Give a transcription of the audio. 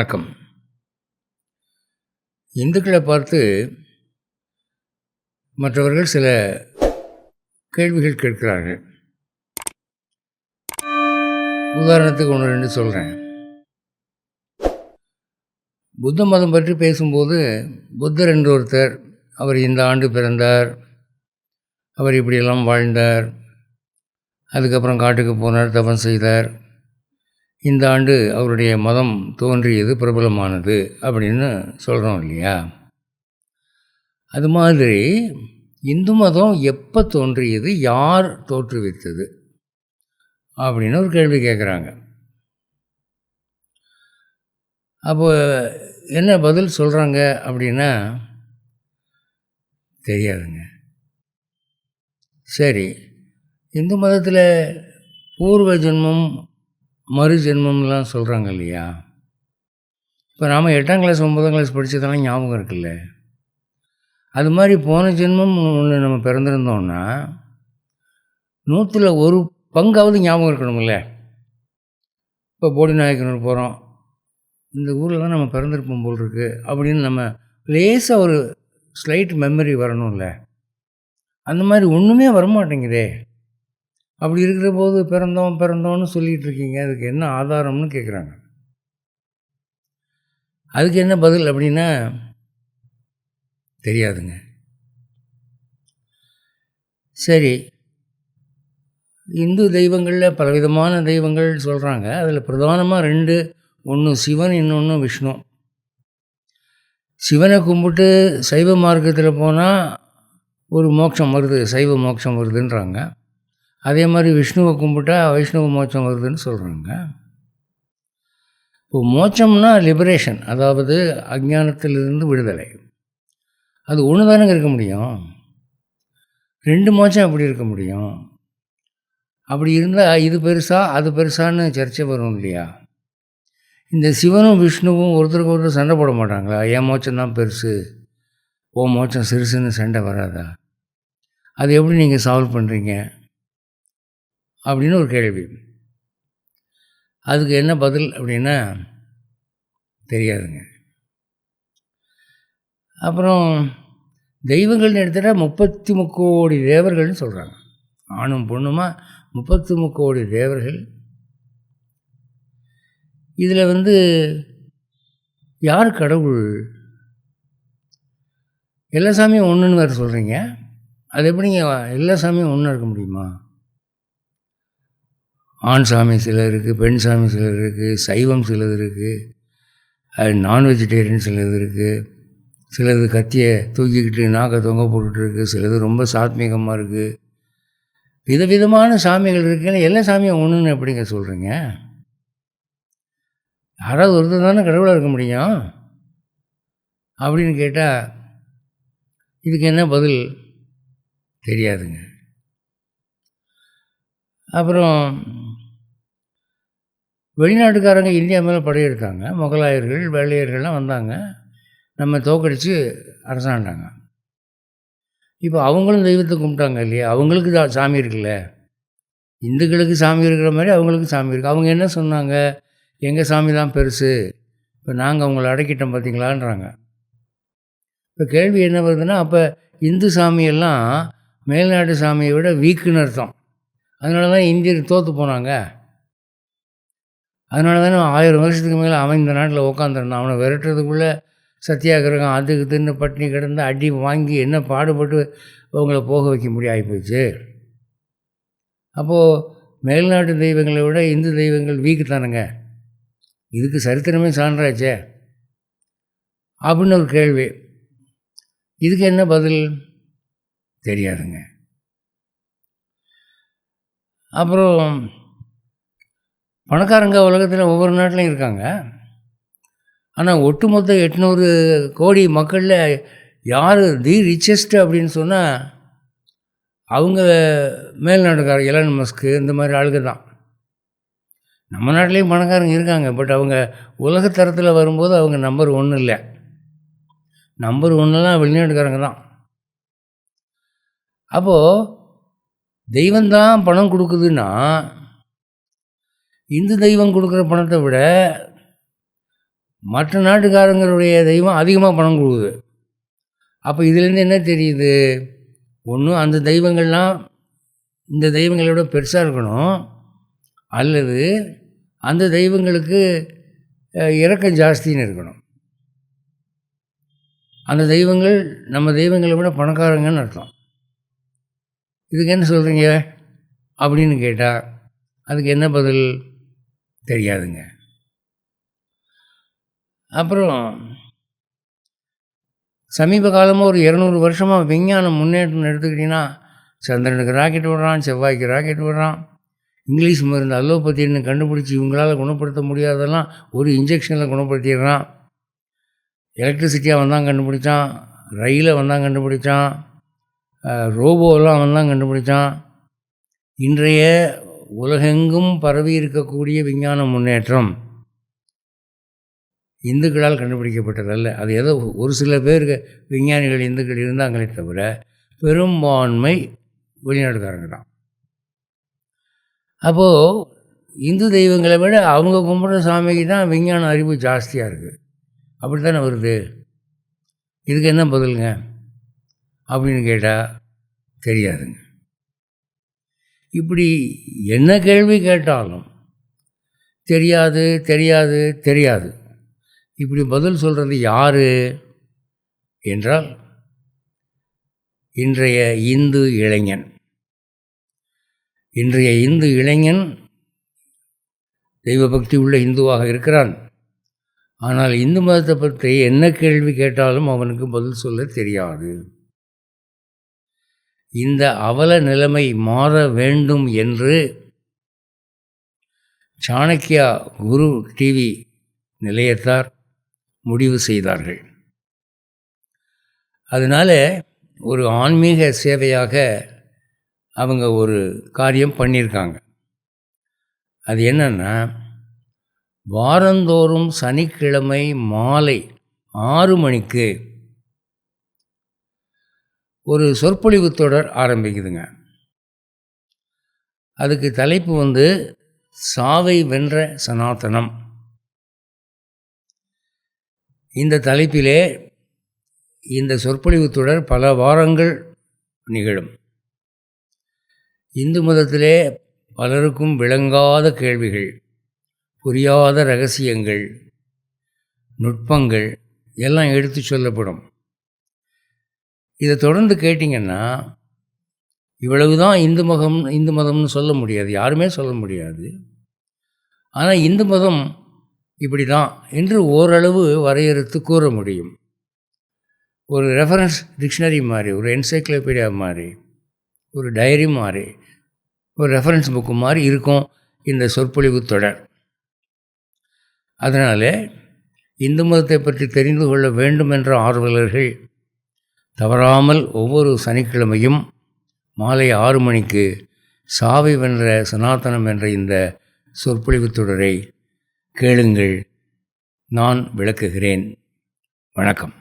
வணக்கம். இந்துக்களை பார்த்து மற்றவர்கள் சில கேள்விகள் கேட்கிறார்கள். உதாரணத்துக்கு ஒன்று ரெண்டு சொல்கிறேன் புத்த மதம் பற்றி பேசும்போது புத்தர் என்று ஒருத்தர் அவர் இந்த ஆண்டு பிறந்தார் அவர் இப்படியெல்லாம் வாழ்ந்தார் அதுக்கப்புறம் காட்டுக்கு போனார் தபம் செய்தார் இந்த ஆண்டு அவருடைய மதம் தோன்றியது பிரபலமானது அப்படின்னு சொல்கிறோம் இல்லையா? அது மாதிரி இந்து மதம் எப்போ தோன்றியது யார் தோற்றுவித்தது அப்படின்னு ஒரு கேள்வி கேட்குறாங்க அப்போ என்ன பதில் சொல்கிறாங்க அப்படின்னா தெரியாதுங்க. சரி இந்து மதத்தில் பூர்வ ஜென்மம் மறு ஜென்மம்லாம் சொல்கிறாங்க இல்லையா? இப்போ நாம் எட்டாம் கிளாஸ் ஒன்பதாம் கிளாஸ் படித்ததெல்லாம் ஞாபகம் இருக்குல்ல? அது மாதிரி போன ஜென்மம் ஒன்று நம்ம பிறந்திருந்தோம்னா நூற்றில் ஒரு பங்காவது ஞாபகம் இருக்கணும்ல? இப்போ போடி நாயக்கனூர் போகிறோம் இந்த ஊரில் தான் நம்ம பிறந்திருப்போம் போல் இருக்குது அப்படின்னு நம்ம லேசாக ஒரு ஸ்லைட் மெமரி வரணும்ல? அந்த மாதிரி ஒன்றுமே வரமாட்டேங்குதே. அப்படி இருக்கிற போது பிறந்தோம் பிறந்தோன்னு சொல்லிகிட்டு இருக்கீங்க அதுக்கு என்ன ஆதாரம்னு கேட்குறாங்க அதுக்கு என்ன பதில் அப்படின்னா தெரியாதுங்க. சரி. இந்து தெய்வங்களில் பலவிதமான தெய்வங்கள் சொல்கிறாங்க அதில் பிரதானமாக ரெண்டு ஒன்று சிவன் இன்னொன்று விஷ்ணு. சிவனை கும்பிட்டு சைவ மார்க்கத்தில் போனால் ஒரு மோட்சம் வருது சைவ மோட்சம் வருதுன்றாங்க. அதே மாதிரி விஷ்ணுவை கும்பிட்டா வைஷ்ணவ மோட்சம் வருதுன்னு சொல்கிறாங்க இப்போ மோட்சம்னா லிபரேஷன் அதாவது அஜானத்திலிருந்து விடுதலை. அது ஒன்று தானங்க இருக்க முடியும்? ரெண்டு மோச்சம் எப்படி இருக்க முடியும்? அப்படி இருந்தால் இது பெருசா அது பெருசான்னு சர்ச்சை வரும் இல்லையா? இந்த சிவனும் விஷ்ணுவும் ஒருத்தருக்கு ஒருத்தர் சண்டை போட மாட்டாங்களா? என் மோச்சம் தான் பெருசு ஓ மோச்சம் சிறுசுன்னு சண்டை வராதா? அது எப்படி நீங்கள் சால்வ் பண்ணுறீங்க அப்படின்னு ஒரு கேள்வி. அதுக்கு என்ன பதில் அப்படின்னா தெரியாதுங்க. அப்புறம் தெய்வங்கள்னு எடுத்துட்டால் முப்பத்தி முக்கோடி தேவர்கள்னு சொல்கிறாங்க ஆணும் பொண்ணுமா முப்பத்தி முக்கோடி தேவர்கள். இதில் வந்து யார் கடவுள்? எல்லா சாமியும் ஒன்றுன்னு வேறு சொல்கிறீங்க அது எப்படிங்க எல்லா சாமியும் ஒன்றா இருக்க முடியுமா? ஆண் சாமி சிலர் இருக்குது பெண் சாமி சிலர் இருக்குது சைவம் சிலது இருக்குது அது நான் வெஜிடேரியன் சிலது இருக்குது சிலது கத்தியை தூக்கிக்கிட்டு நாக்கை தொங்க போட்டுட்ருக்கு சிலது ரொம்ப சாத்மீகமாக இருக்குது விதவிதமான சாமிகள் இருக்குன்னு எல்லா சாமியும் ஒன்றுன்னு எப்படிங்க சொல்கிறீங்க யாராவது ஒருத்தர் தானே கடவுளாக இருக்க முடியும்? அப்படின்னு கேட்டால் இதுக்கு என்ன பதில்? தெரியாதுங்க. அப்புறம் வெளிநாட்டுக்காரங்க இந்தியா மேலே படையெடுத்தாங்க. முகலாயர்கள் வெள்ளையர்கள்லாம் வந்தாங்க. நம்ம தோக்கடித்து அரசாண்டாங்க. இப்போ அவங்களும் தெய்வத்தை கும்பிட்டாங்க இல்லையா? அவங்களுக்கு தான் சாமி இருக்குல்ல? இந்துக்களுக்கு சாமி இருக்கிற மாதிரி அவங்களுக்கு சாமி இருக்குது அவங்க என்ன சொன்னாங்க? எங்கள் சாமி தான் பெருசு? இப்போ நாங்கள் அவங்கள அடக்கிட்டோம் பார்த்தீங்களான்றாங்க இப்போ கேள்வி என்ன வருதுன்னா அப்போ இந்து சாமியெல்லாம் மேல்நாட்டு சாமியை விட வீக்குன்னு அர்த்தம். அதனால தான் இந்தியர் தோற்று போனாங்க. அதனால தானே ஆயிரம் வருஷத்துக்கு மேலே அவன் இந்த நாட்டில் உட்காந்துருந்தான் அவனை விரட்டுறதுக்குள்ளே சத்தியாகிரகம் அதுக்கு தின்னு பட்டினி கிடந்து அடி வாங்கி என்ன பாடுபட்டு அவங்கள போக வைக்க முடியாது போச்சு அப்போது மேல்நாட்டு தெய்வங்களை விட இந்து தெய்வங்கள் வீக்கு தானுங்க? இதுக்கு சரித்திரமே சான்றாச்சே. அப்படின்னு ஒரு கேள்வி. இதுக்கு என்ன பதில்? தெரியாதுங்க. அப்புறம் பணக்காரங்க உலகத்தில் ஒவ்வொரு நாட்டிலையும் இருக்காங்க. ஆனால் ஒட்டுமொத்த எட்நூறு கோடி மக்களில் யார் தி ரிச்சஸ்ட் அப்படின்னு சொன்னால் அவங்க மேல்நாட்டுக்கார எலன் மஸ்க்கு இந்த மாதிரி ஆளுங்க தான். நம்ம நாட்டிலையும் பணக்காரங்க இருக்காங்க பட் அவங்க உலகத்தரத்தில் வரும்போது அவங்க நம்பர் ஒன்று இல்லை. நம்பர் ஒன்றுலாம் வெளிநாட்டுக்காரங்க தான். அப்போது தெய்வந்தான் பணம் கொடுக்குதுன்னா இந்து தெய்வம் கொடுக்குற பணத்தை விட மற்ற நாட்டுக்காரங்களுடைய தெய்வம் அதிகமாக பணம் கொடுக்குது. அப்போ இதுலேருந்து என்ன தெரியுது? ஒன்று அந்த தெய்வங்கள்லாம் இந்த தெய்வங்களை விட பெருசாக இருக்கணும். அல்லது அந்த தெய்வங்களுக்கு இறக்கம் ஜாஸ்தின்னு இருக்கணும். அந்த தெய்வங்கள் நம்ம தெய்வங்களை விட பணக்காரங்கன்னு அர்த்தம். இதுக்கு என்ன சொல்கிறீங்க அப்படின்னு கேட்டால் அதுக்கு என்ன பதில்? தெரியாதுங்க. அப்புறம் சமீப காலமாக ஒரு இரநூறு வருஷமாக விஞ்ஞானம் முன்னேற்றம் எடுத்துக்கிட்டிங்கன்னா சந்திரனுக்கு ராக்கெட் விடுறான் செவ்வாய்க்கு ராக்கெட் விடுறான். இங்கிலீஷ் மருந்து அலோபத்தின்னு கண்டுபிடிச்சி இவங்களால் குணப்படுத்த முடியாதெல்லாம் ஒரு இன்ஜெக்ஷனில் குணப்படுத்திடுறான். எலக்ட்ரிசிட்டியாக வந்தான் கண்டுபிடிச்சான். ரயிலை வந்தான் கண்டுபிடிச்சான். ரோபோலாம் வந்தான் கண்டுபிடிச்சான். இன்றைய உலகெங்கும் பரவி இருக்கக்கூடிய விஞ்ஞான முன்னேற்றம். இந்துக்களால் கண்டுபிடிக்கப்பட்டதல்ல அது ஏதோ ஒரு சில பேருக்கு விஞ்ஞானிகள் இந்துக்கள் இருந்தாங்களே தவிர பெரும்பான்மை வெளிநாட்டுக்காரங்க தான் அப்போது இந்து தெய்வங்களை விட அவங்க கும்பிட்ற சாமிக்கு தான் விஞ்ஞான அறிவு ஜாஸ்தியாக இருக்குது அப்படி தானே வருது? இதுக்கு என்ன பதிலுங்க? அப்படின்னு கேட்டால் தெரியாதுங்க. இப்படி என்ன கேள்வி கேட்டாலும் தெரியாது தெரியாது தெரியாது. இப்படி பதில் சொல்கிறது யார்? என்றால் இன்றைய இந்து இளைஞன். இன்றைய இந்து இளைஞன் தெய்வ பக்தி உள்ள இந்துவாக இருக்கிறான். ஆனால் இந்து மதத்தை பற்றி என்ன கேள்வி கேட்டாலும் அவனுக்கு பதில் சொல்ல தெரியாது. இந்த அவல நிலைமை மாற வேண்டும் என்று சாணக்கியா குரு டிவி நிலையத்தார் முடிவு செய்தார்கள். அதனால் ஒரு ஆன்மீக சேவையாக அவங்க ஒரு காரியம் பண்ணியிருக்காங்க அது என்னென்னா வாரந்தோறும் சனிக்கிழமை மாலை ஆறு மணிக்கு ஒரு சொற்பொழிவு தொடர் ஆரம்பிக்குதுங்க. அதுக்கு தலைப்பு வந்து சாவை வென்ற சனாதனம். இந்த தலைப்பிலே இந்த சொற்பொழிவு தொடர் பல வாரங்கள் நிகழும். இந்து மதத்திலே பலருக்கும் விளங்காத கேள்விகள் புரியாத ரகசியங்கள் நுட்பங்கள் எல்லாம் எடுத்து சொல்லப்படும். இதை தொடர்ந்து கேட்டிங்கன்னா இவ்வளவு தான் இந்து மதம் இந்து மதம்னு சொல்ல முடியாது. யாருமே சொல்ல முடியாது. ஆனால் இந்து மதம் இப்படி தான் என்று ஓரளவு வரையறுத்து கூற முடியும். ஒரு ரெஃபரன்ஸ் டிக்ஷனரி மாதிரி ஒரு என்சைக்ளோபீடியா மாதிரி ஒரு டைரி மாதிரி ஒரு ரெஃபரன்ஸ் புக்கு மாதிரி இருக்கும் இந்த சொற்பொழிவு தொடர். அதனால் இந்து மதத்தை பற்றி தெரிந்து கொள்ள வேண்டும் என்ற ஆர்வலர்கள் தவறாமல் ஒவ்வொரு சனிக்கிழமையும் மாலை ஆறு மணிக்கு சாவி வென்ற சனாதனம் என்ற இந்த சொற்பொழிவு தொடரை கேளுங்கள். நான் விளக்குகிறேன். வணக்கம்.